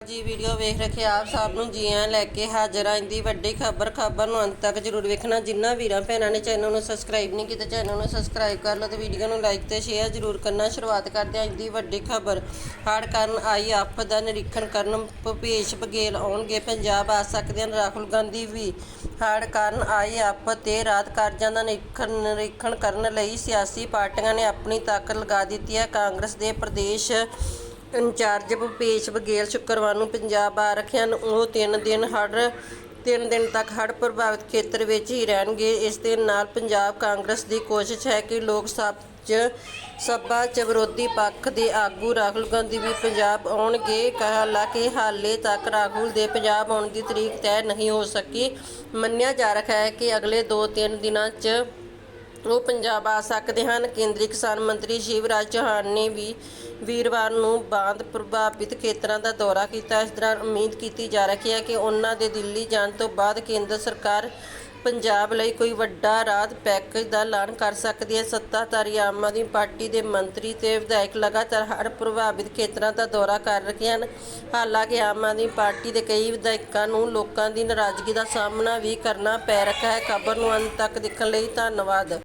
ਜੀ, ਵੀਡੀਓ ਵੇਖ ਰੱਖੇ ਆਪ ਸਭ ਨੂੰ ਜੀ ਆਇਆਂ ਲੈ ਕੇ ਹਾਜ਼ਰ ਆਂ। ਦੀ ਵੱਡੀ ਖਬਰ ਖਬਰ ਨੂੰ ਅੰਤ ਤੱਕ ਜਰੂਰ ਵੇਖਣਾ। ਜਿੰਨਾ ਵੀਰਾਂ ਭੈਣਾਂ ਨੇ ਚੈਨਲ ਨੂੰ ਸਬਸਕ੍ਰਾਈਬ ਨਹੀਂ ਕੀਤਾ, ਚੈਨਲ ਨੂੰ ਸਬਸਕ੍ਰਾਈਬ ਕਰ ਲਓ ਤੇ ਵੀਡੀਓ ਨੂੰ ਲਾਈਕ ਤੇ ਸ਼ੇਅਰ ਜਰੂਰ ਕਰਨਾ। ਸ਼ੁਰੂਆਤ ਕਰਦੇ ਹਾਂ ਅੱਜ ਦੀ ਵੱਡੀ ਖਬਰ। ਹੜ੍ਹ ਕਾਰਨ ਆਈ ਆਪ ਦਾ ਨਿਰੀਖਣ ਕਰਨ ਭੁਪੇਸ਼ ਬਘੇਲ ਆਉਣਗੇ ਪੰਜਾਬ। ਆ ਸਕਦੇ ਹਨ ਰਾਹੁਲ ਗਾਂਧੀ ਵੀ। ਹੜ੍ਹ ਕਾਰਨ ਆਈ ਆਪ ਤੇ ਰਾਤ ਕਾਰਜਾਂ ਦਾ ਨਿਰੀਖਣ ਨਿਰੀਖਣ ਕਰਨ ਲਈ ਸਿਆਸੀ ਪਾਰਟੀਆਂ ਨੇ ਆਪਣੀ ਤਾਕਤ ਲਗਾ ਦਿੱਤੀ ਹੈ। ਕਾਂਗਰਸ ਦੇ ਪ੍ਰਦੇਸ਼ ਇੰਚਾਰਜ ਭੂਪੇਸ਼ ਬਘੇਲ ਸ਼ੁੱਕਰਵਾਰ ਨੂੰ ਪੰਜਾਬ ਆ ਰਹੇ ਹਨ। ਉਹ ਤਿੰਨ ਦਿਨ ਹੜ੍ਹ, ਤਿੰਨ ਦਿਨ ਤੱਕ ਹੜ੍ਹ ਪ੍ਰਭਾਵਿਤ ਖੇਤਰ ਵਿੱਚ ਹੀ ਰਹਿਣਗੇ। ਇਸ ਦੇ ਨਾਲ ਪੰਜਾਬ ਕਾਂਗਰਸ ਦੀ ਕੋਸ਼ਿਸ਼ ਹੈ ਕਿ ਲੋਕ ਸਭ 'ਚ ਸਭਾ 'ਚ ਵਿਰੋਧੀ ਪੱਖ ਦੇ ਆਗੂ ਰਾਹੁਲ ਗਾਂਧੀ ਵੀ ਪੰਜਾਬ ਆਉਣਗੇ। ਹਾਲਾਂਕਿ ਹਾਲੇ ਤੱਕ ਰਾਹੁਲ ਦੇ ਪੰਜਾਬ ਆਉਣ ਦੀ ਤਰੀਕ ਤੈਅ ਨਹੀਂ ਹੋ ਸਕੀ। ਮੰਨਿਆ ਜਾ ਰਿਹਾ ਹੈ ਕਿ ਅਗਲੇ 2-3 ਦਿਨਾਂ 'ਚ ਉਹ ਪੰਜਾਬ ਆ ਸਕਦੇ ਹਨ। ਕੇਂਦਰੀ ਕਿਸਾਨ ਮੰਤਰੀ ਸ਼ਿਵਰਾਜ ਚੌਹਾਨ ਨੇ ਵੀ ਵੀਰਵਾਰ ਨੂੰ ਬਾਂਦ ਪ੍ਰਭਾਵਿਤ ਖੇਤਰਾਂ ਦਾ ਦੌਰਾ ਕੀਤਾ। ਇਸ ਦੌਰਾਨ ਉਮੀਦ ਕੀਤੀ ਜਾ ਰਹੀ ਹੈ ਕਿ ਉਹਨਾਂ ਦੇ ਦਿੱਲੀ ਜਾਣ ਤੋਂ ਬਾਅਦ ਕੇਂਦਰ ਸਰਕਾਰ ਪੰਜਾਬ ਲਈ ਕੋਈ ਵੱਡਾ ਰਾਹਤ ਪੈਕੇਜ ਦਾ ਐਲਾਨ ਕਰ ਸਕਦੀ ਹੈ। ਸੱਤਾਧਾਰੀ ਆਮ ਆਦਮੀ ਪਾਰਟੀ ਦੇ ਮੰਤਰੀ ਤੇ ਵਿਧਾਇਕ ਲਗਾਤਾਰ ਹਰ ਪ੍ਰਭਾਵਿਤ ਖੇਤਰਾਂ ਦਾ ਦੌਰਾ ਕਰ ਰਹੇ ਹਨ। ਹਾਲਾਂਕਿ ਆਮ ਆਦਮੀ ਪਾਰਟੀ ਦੇ ਕਈ ਵਿਧਾਇਕਾਂ ਨੂੰ ਲੋਕਾਂ ਦੀ ਨਾਰਾਜ਼ਗੀ ਦਾ ਸਾਹਮਣਾ ਵੀ ਕਰਨਾ ਪੈ ਰਿਹਾ ਹੈ। ਖਬਰ ਨੂੰ ਅੰਤ ਤੱਕ ਦੇਖਣ ਲਈ ਧੰਨਵਾਦ।